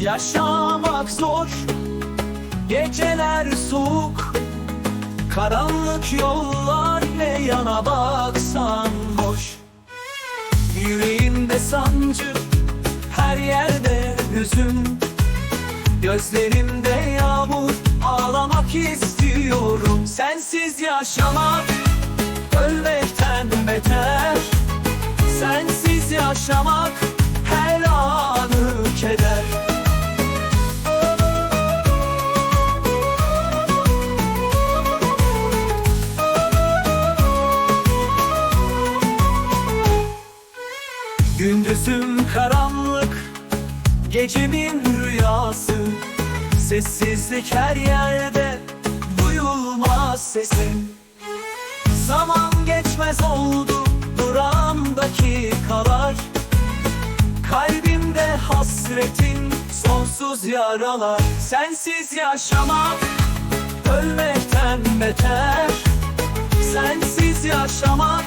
yaşamak zor Geceler soğuk. Karanlık yollar ne yana baksan boş. Yüreğimde sancı Her yerde hüzün. Gözlerimde yağmur Ağlamak istiyorum. Sensiz yaşamak Ölmekten beter. Sensiz yaşamak Gündüzüm karanlık Gecemin rüyası. Sessizlik her yerde Duyulmaz sesin. Zaman geçmez oldu Duran dakikalar Kalbimde hasretin Sonsuz yaralar. Sensiz yaşamak Ölmekten beter. Sensiz yaşamak